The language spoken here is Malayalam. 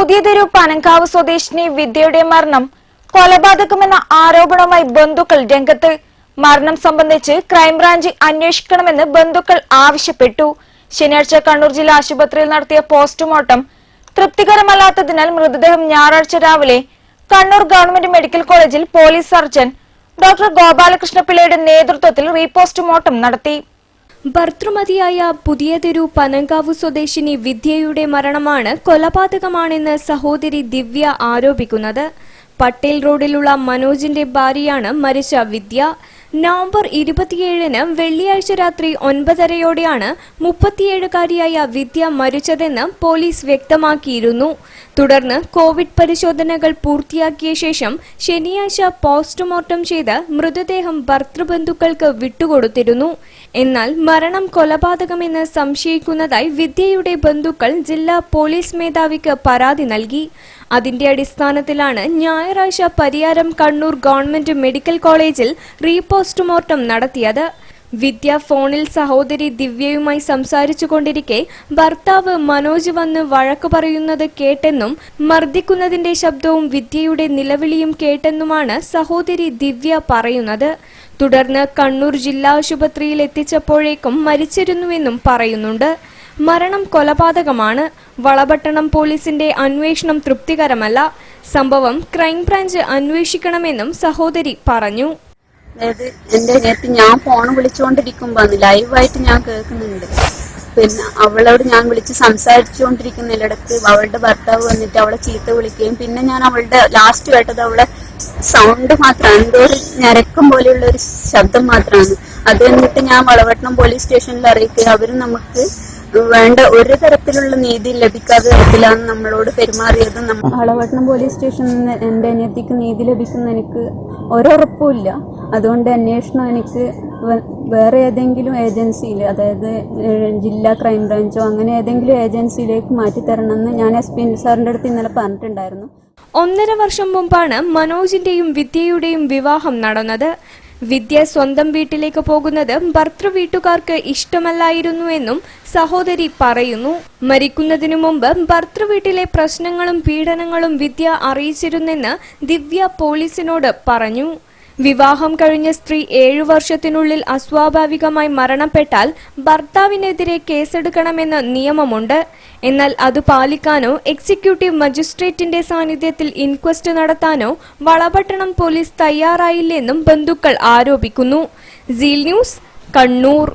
പുതിയ തെരു പനങ്കാവ് സ്വദേശിനി വിദ്യയുടെ മരണം കൊലപാതകമെന്ന ആരോപണവുമായി ബന്ധുക്കൾ രംഗത്ത്. മരണം സംബന്ധിച്ച് ക്രൈംബ്രാഞ്ച് അന്വേഷിക്കണമെന്ന് ബന്ധുക്കൾ ആവശ്യപ്പെട്ടു. ശനിയാഴ്ച കണ്ണൂർ ജില്ലാ ആശുപത്രിയിൽ നടത്തിയ പോസ്റ്റ്മോർട്ടം തൃപ്തികരമല്ലാത്തതിനാൽ മൃതദേഹം ഞായറാഴ്ച രാവിലെ കണ്ണൂർ ഗവൺമെന്റ് മെഡിക്കൽ കോളേജിൽ പോലീസ് സർജൻ ഡോക്ടർ ഗോപാലകൃഷ്ണപിള്ളയുടെ നേതൃത്വത്തിൽ റീപോസ്റ്റ്മോർട്ടം നടത്തി. ഭർത്തൃമതിയായ പുതിയതെരു പനങ്കാവ് സ്വദേശിനി വിദ്യയുടെ മരണമാണ് കൊലപാതകമാണെന്ന് സഹോദരി ദിവ്യ ആരോപിക്കുന്നത്. പട്ടേൽ റോഡിലുള്ള മനോജിന്റെ ഭാര്യയാണ് മരിച്ച വിദ്യ. നവംബർ ഇരുപത്തിയേഴിന് വെള്ളിയാഴ്ച രാത്രി ഒൻപതരയോടെയാണ് മുപ്പത്തിയേഴുകാരിയായ വിദ്യ മരിച്ചതെന്ന് പോലീസ് വ്യക്തമാക്കിയിരുന്നു. തുടർന്ന് കോവിഡ് പരിശോധനകൾ പൂർത്തിയാക്കിയ ശേഷം ശനിയാഴ്ച പോസ്റ്റ്മോർട്ടം ചെയ്ത് മൃതദേഹം ഭർത്തൃബന്ധുക്കൾക്ക് വിട്ടുകൊടുത്തിരുന്നു. എന്നാൽ മരണം കൊലപാതകമെന്ന് സംശയിക്കുന്നതായി വിദ്യയുടെ ബന്ധുക്കൾ ജില്ലാ പോലീസ് മേധാവിക്ക് പരാതി നൽകി. അതിന്റെ അടിസ്ഥാനത്തിലാണ് ഞായറാഴ്ച പരിയാരം കണ്ണൂർ ഗവൺമെന്റ് മെഡിക്കൽ കോളേജിൽ റീപോസ്റ്റ്മോർട്ടം നടത്തിയത്. വിദ്യ ഫോണിൽ സഹോദരി ദിവ്യയുമായി സംസാരിച്ചു കൊണ്ടിരിക്കെ ഭർത്താവ് മനോജ് വന്ന് വഴക്കു പറയുന്നത് കേട്ടെന്നും മർദ്ദിക്കുന്നതിന്റെ ശബ്ദവും വിദ്യയുടെ നിലവിളിയും കേട്ടെന്നുമാണ് സഹോദരി ദിവ്യ പറയുന്നത്. തുടർന്ന് കണ്ണൂർ ജില്ലാ ആശുപത്രിയിൽ എത്തിച്ചപ്പോഴേക്കും മരിച്ചിരുന്നുവെന്നും പറയുന്നുണ്ട്. മരണം കൊലപാതകമാണ്. വളപട്ടണം പോലീസിന്റെ അന്വേഷണം തൃപ്തികരമല്ല. സംഭവം ക്രൈംബ്രാഞ്ച് അന്വേഷിക്കണമെന്നും സഹോദരി പറഞ്ഞു. അതായത് എന്റെ നേരത്തെ ഞാൻ ഫോൺ വിളിച്ചുകൊണ്ടിരിക്കുമ്പോ ലൈവായിട്ട് ഞാൻ കേൾക്കുന്നുണ്ട്. പിന്നെ അവളോട് ഞാൻ വിളിച്ച് സംസാരിച്ചുകൊണ്ടിരിക്കുന്നിടത്ത് അവളുടെ ഭർത്താവ് വന്നിട്ട് അവളെ ചീത്ത വിളിക്കുകയും പിന്നെ ഞാൻ അവളുടെ ലാസ്റ്റ് കേട്ടത് അവളെ സൗണ്ട് മാത്രമാണ് എന്തോ ഒരു ഞരക്കം പോലെയുള്ള ഒരു ശബ്ദം മാത്രമാണ്. അത് എന്നിട്ട് ഞാൻ വളവട്ടണം പോലീസ് സ്റ്റേഷനിൽ അറിയിക്കുകയും അവർ നമുക്ക് വേണ്ട ഒരു തരത്തിലുള്ള നീതി ലഭിക്കാത്ത തരത്തിലാണ് നമ്മളോട് പെരുമാറിയത്. ആളവട്ടണം പോലീസ് സ്റ്റേഷനിൽ നിന്ന് എന്റെ അനിയത്തിക്ക് നീതി ലഭിക്കുന്ന എനിക്ക് ഒരുറപ്പുമില്ല. അതുകൊണ്ട് അന്വേഷണം എനിക്ക് വേറെ ഏതെങ്കിലും ഏജൻസിയിൽ അതായത് ജില്ലാ ജില്ലാ ക്രൈംബ്രാഞ്ചോ അങ്ങനെ ഏതെങ്കിലും ഏജൻസിയിലേക്ക് മാറ്റിത്തരണമെന്ന് ഞാൻ എസ് പി സാറിന്റെ അടുത്ത് ഇന്നലെ പറഞ്ഞിട്ടുണ്ടായിരുന്നു. ഒന്നര വർഷം മുമ്പാണ് മനോജിന്റെയും വിദ്യയുടെയും വിവാഹം നടന്നത്. വിദ്യ സ്വന്തം വീട്ടിലേക്ക് പോകുന്നത് ഭർത്തൃ വീട്ടുകാർക്ക് ഇഷ്ടമല്ലായിരുന്നുവെന്നും സഹോദരി പറയുന്നു. മരിക്കുന്നതിനു മുമ്പ് ഭർത്തൃ വീട്ടിലെ പ്രശ്നങ്ങളും പീഡനങ്ങളും വിദ്യ അറിയിച്ചിരുന്നെന്ന് ദിവ്യ പോലീസിനോട് പറഞ്ഞു. വിവാഹം കഴിഞ്ഞ സ്ത്രീ ഏഴു വർഷത്തിനുള്ളിൽ അസ്വാഭാവികമായി മരണപ്പെട്ടാൽ ഭർത്താവിനെതിരെ കേസെടുക്കണമെന്ന് നിയമമുണ്ട്. എന്നാൽ അത് പാലിക്കാനോ എക്സിക്യൂട്ടീവ് മജിസ്ട്രേറ്റിന്റെ സാന്നിധ്യത്തിൽ ഇൻക്വസ്റ്റ് നടത്താനോ വളപട്ടണം പോലീസ് തയ്യാറായില്ലെന്നും ബന്ധുക്കൾ ആരോപിക്കുന്നു. Seal News Kannur.